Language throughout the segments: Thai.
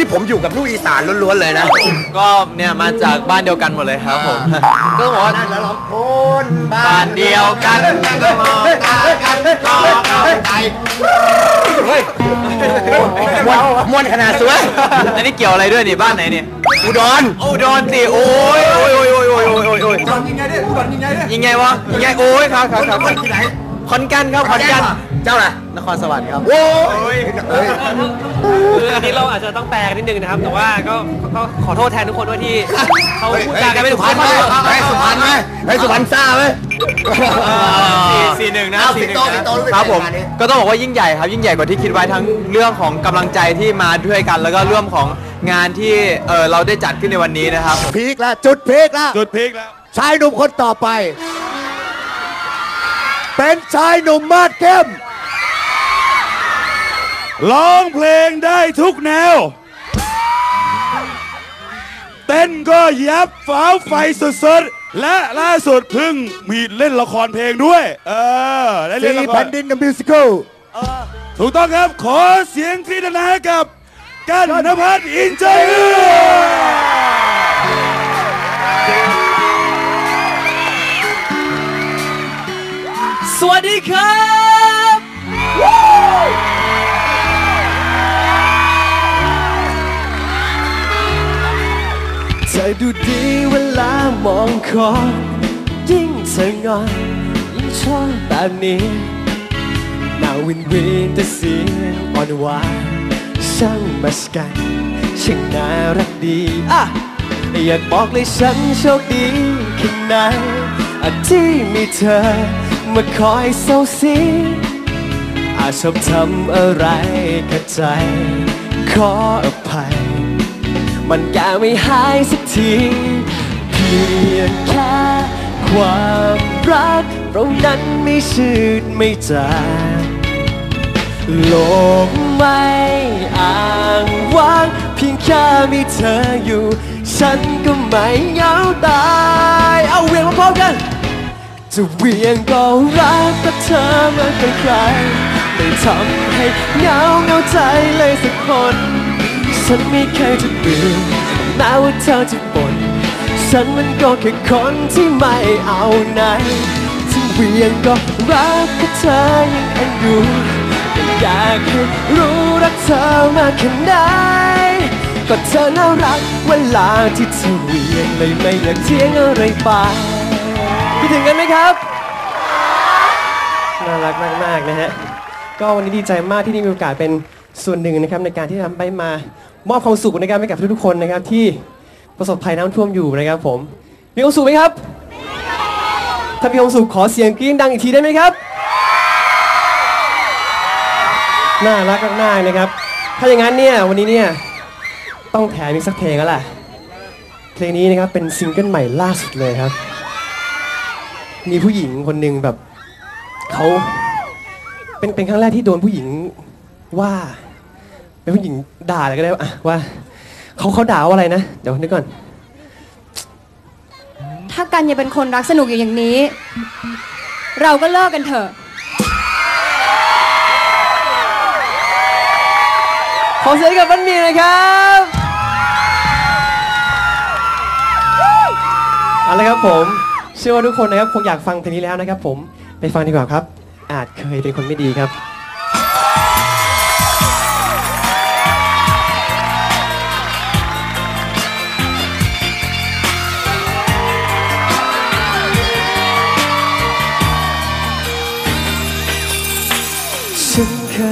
นี่ผมอยู่กับลูกอีสานล้วนๆเลยนะก็เนี่ยมาจากบ้านเดียวกันหมดเลยครับผมก็หัแล้วคนบ้านเดียวกันก็มองตากันก็เข้าใจเฮ้ยมวนมวนขนาดสวยอันนี้เกี่ยวอะไรด้วยนี่บ้านไหนเนี่ยอุดรอุดรสิโอ้ยโอ้ยโอ้ยโอ้ยโอ้ยโอ้ยโอ้ยอุดรยังไงเนี่ยอุดรยังไงเนี่ยยังไงวะยังไงโอ้ยครับครับครับขอนแก่นครับขอนแก่น เจ้าล่ะนครสวรรค์ครับโอ้ยคืออันนี้เราอาจจะต้องแปลกันนิดนึงนะครับ แต่ว่าก็ก็ขอโทษแทนทุกคนด้วยที่เขาพูดจากันไม่ถูกสุพรรณไหมต้องไอ้สุพรรณไหมไอ้สุพรรณซ่าไหมสี่สี่หนึ่งนะเอาสี่สิหนึ่งโตสิโตรู้สึกครับผมไงงานนี้ก็ต้องบอกว่ายิ่งใหญ่ครับ ยิ่งใหญ่กว่าที่คิดไว้ทั้งเรื่องของกำลังใจที่มาด้วยกัน แล้วก็เรื่องของงานที่เออเราได้จัดขึ้นในวันนี้นะครับพีคแล้วจุดพีคแล้วจุดพีคแล้วชายหนุ่มคนต่อไป เป็นชายหนุ่มมาดเข้ม ร้องเพลงได้ทุกแนว เต้นก็ยับฟ้าวไฟสุดๆ และล่าสุดเพิ่งมีเล่นละครเพลงด้วย เออ ได้เล่นสีละคแผ่รนดิน The Musical ถูกต้องครับ ขอเสียงกรีดนาให้กับกันนภัสอินใจเอื้อ สวัสดีครับ ดูดีเวลามองคอยิ่งเธองอนยิ่งชอบแบบนี้หนาวินวินแต่เสียงอ่อนหวานช่างมาสกันช่างน่ารักดีอะอยากบอกเลยฉันโชคดีแค่ไหนที่มีเธอมาคอยเศร้าซีอาจชอบทำอะไรขัดใจ ขออภ มันแก้ไม่หายสักที เพียงแค่ความรักเรานั้นไม่ชืดไม่จางโลกไม่อ้างว้าง เพียงแค่มีเธออยู่ ฉันก็ไม่เหงาตาย เอาเวียงมาพร้อมกัน จะเวียงก็รักกับเธอมือนเป็นใคร ไม่ทำให้เหงาเหงาใจเลยสักคน ฉันไม่เคยจะเบื่อแม้ว่าเธอจะบ่นฉันมันก็แค่คนที่ไม่เอาไหนถึงเวียงก็รักกับเธอยังเอ็นดูแต่อยากให้รู้รักเธอมากแค่ไหนก็เธอน่ารักเวลาที่เธอเวียงเลยไม่อยากเที่ยงอะไรไปคิดถึงกันไหมครับน่ารักมากๆนะฮะก็วันนี้ดีใจมากที่ได้มีโอกาสเป็น ส่วนหนึ่งนะครับในการที่ทำไปมามอบความสุขนะครับให้กับทุกๆคนนะครับที่ประสบภัยน้ำท่วมอยู่นะครับผมมีความสุขไหมครับถ้ามีความสุขขอเสียงกรี๊ดดังอีกทีได้ไหมครับน่ารักมากๆนะครับ ถ้าอย่างนั้นเนี่ยวันนี้เนี่ยต้องแถมอีกสักเพลงแล้วล่ะเพลงนี้นะครับเป็นซิงเกิลใหม่ล่าสุดเลยครับ มีผู้หญิงคนหนึ่งแบบเขาเป็นเป็นครั้งแรกที่โดนผู้หญิงว่า เป็นผู้หญิงด่าอะไรก็ได้อะว่าเขาเขาด่าว่าอะไรนะ เดี๋ยวนึกก่อน ถ้ากันยังเป็นคนรักสนุกอยู่อย่างนี้ เราก็เลิกกันเถอะขอเสียงกับมันมีเลยครับเอาละครับผม เชื่อว่าทุกคนนะครับคงอยากฟังเพลงนี้แล้วนะครับผม ไปฟังดีกว่าครับ อาจเคยเป็นคนไม่ดีครับ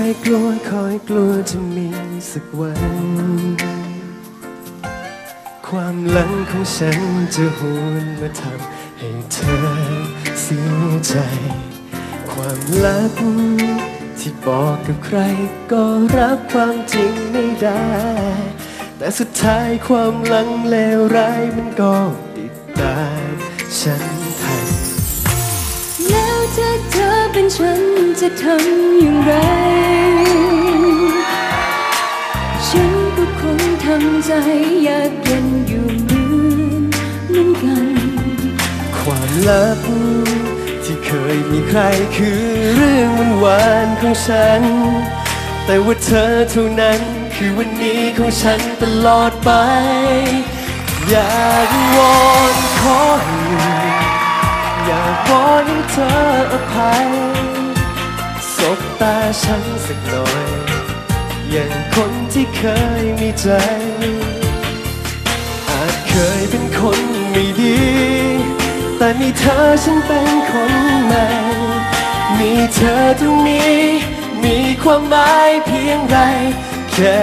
ยกลัวคอยกลัวจะมีสักวัน ความหลังของฉันจะหวนมาทำให้เธอเสียใจ ความลับที่บอกกับใคร ก็รับความจริงไม่ได้ แต่สุดท้ายความหลังเลวร้ายมันก็ติดตามฉันทันแล้วถ้าเธอเป็นฉันจะทำอย่างไร ใจอยากเย็นอยู่เหมือนเหมือนกัน ความลับที่เคยมีใครคือเรื่องมันหวานของฉัน แต่ว่าเธอเท่านั้นคือวันนี้ของฉันตลอดไป อยากวอนขอให้อยู่อยากวอนให้เธออภัยสบตาฉันสักหน่อย อย่างคนที่เคยมีใจ อาจเคยเป็นคนไม่ดี แต่มีเธอฉันเป็นคนใหม่ มีเธอตรงนี้ มีความหมายเพียงไรแค่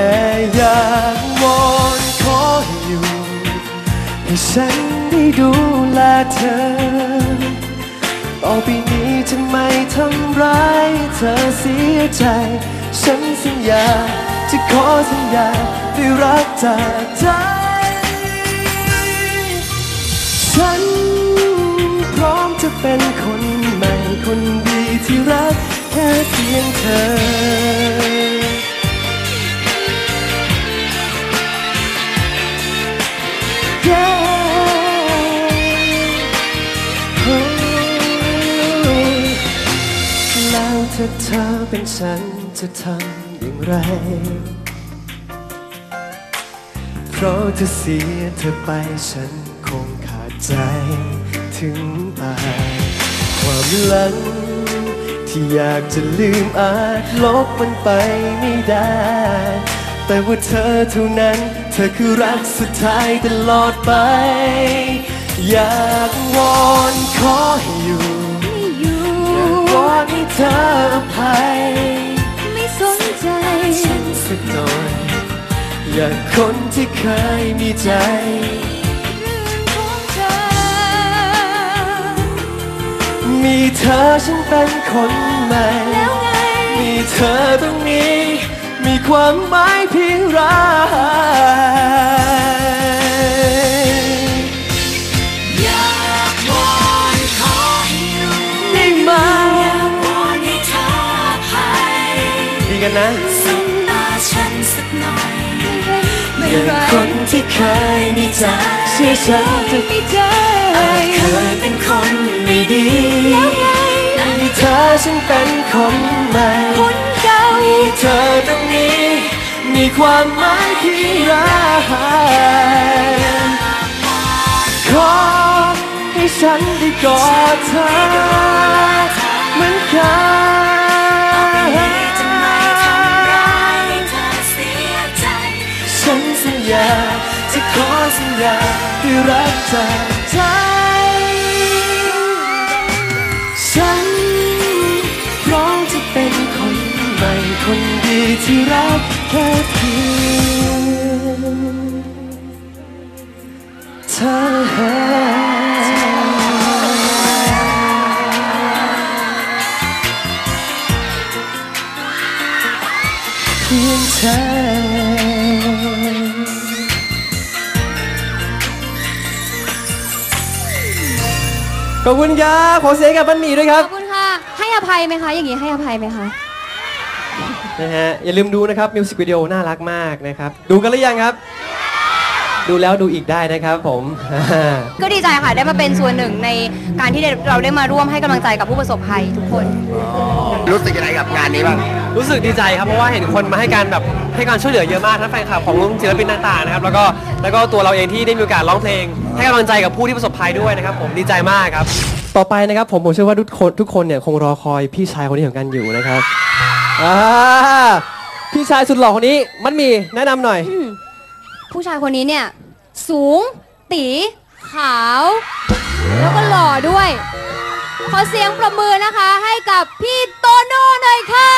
อยากวอนขอให้อยู่ให้ฉันได้ดูแลเธอต่อไปนี้จะไม่ทำร้ายเธอเสียใจ ฉันสัญญาจะขอสัญญาได้รักจากใจ ฉันพร้อมจะเป็นคนใหม่คนดีที่รักแค่เพียงเธอแล้วถ้าเธอเป็นฉัน จะทำอย่างไร เพราะถ้าเสียเธอไปฉันคงขาดใจถึงตายความหลัง ที่อยากจะลืมอาจลบมันไปไม่ได้ แต่ว่าเธอเท่านั้น เธอคือรักสุดท้ายตลอดไป อยากวอนขอให้อยู่อยู่วอนให้เธอ อยากคนที่เคยมีใจเรื่องของเธอมีเธอฉันเป็นคนใหม่แล้วไงมีเธอตรงนี้ มีความหมายเพียงไรได้ไหมดีกันนะไม่อยางคนที่เคยมีใจเชื่อฉันจะไม่ใจเคยเป็นคนไม่ดีแล้วไงมีเธอฉันเป็นคนใหม่คนเก่ามีเธอตรงนี้ มีความหมายที่รักขอให้ฉันได้กอดเธอเหมือนกัน ญาจะขอสัญญาที่รักจากใจ ฉันพร้อมจะเป็นคนใหม่คนดีที่รักแค่เพียงเธอ ขอบคุณครับขอเสียงกับบันหมี่ด้วยคขรัอบบคุณค่ะ ให้อภัยไหมคะ อย่างนี้ให้อภัยไหมคะ นะฮะอย่าลืมดูนะครับมิวสิกวิดีโอน่ารักมากนะครับ ดูกันหรือยังครับ ดูแล้วดูอีกได้นะครับผม ก็ดีใจค่ะได้มาเป็นส่วนหนึ่งในการที่เราได้มาร่วมให้กำลังใจกับผู้ประสบภัยทุกคน รู้สึกยังไงกับงานนี้บ้าง รู้สึกดีใจครับเพราะว่าเห็นคนมาให้การแบบให้การช่วยเหลือเยอะมากทั้งแฟนคลับของศิลปินต่างๆนะครับแล้วก็แล้วก็ตัวเราเองที่ได้มีโอกาสร้องเพลง ให้กำลังใจกับผู้ที่ประสบภัยด้วยนะครับ ผมดีใจมากครับ ต่อไปนะครับผมผมเชื่อว่าทุกคนทุกคนเนี่ยคงรอคอยพี่ชายคนนี้ของกันอยู่นะครับอ่าพี่ชายสุดหล่อคนนี้มันมีแนะนำหน่อย ผู้ชายคนนี้เนี่ย สูง ตี ขาว แล้วก็หล่อด้วย ขอเสียงประมือนะคะ ให้กับพี่โตโน่หน่อยค่ะ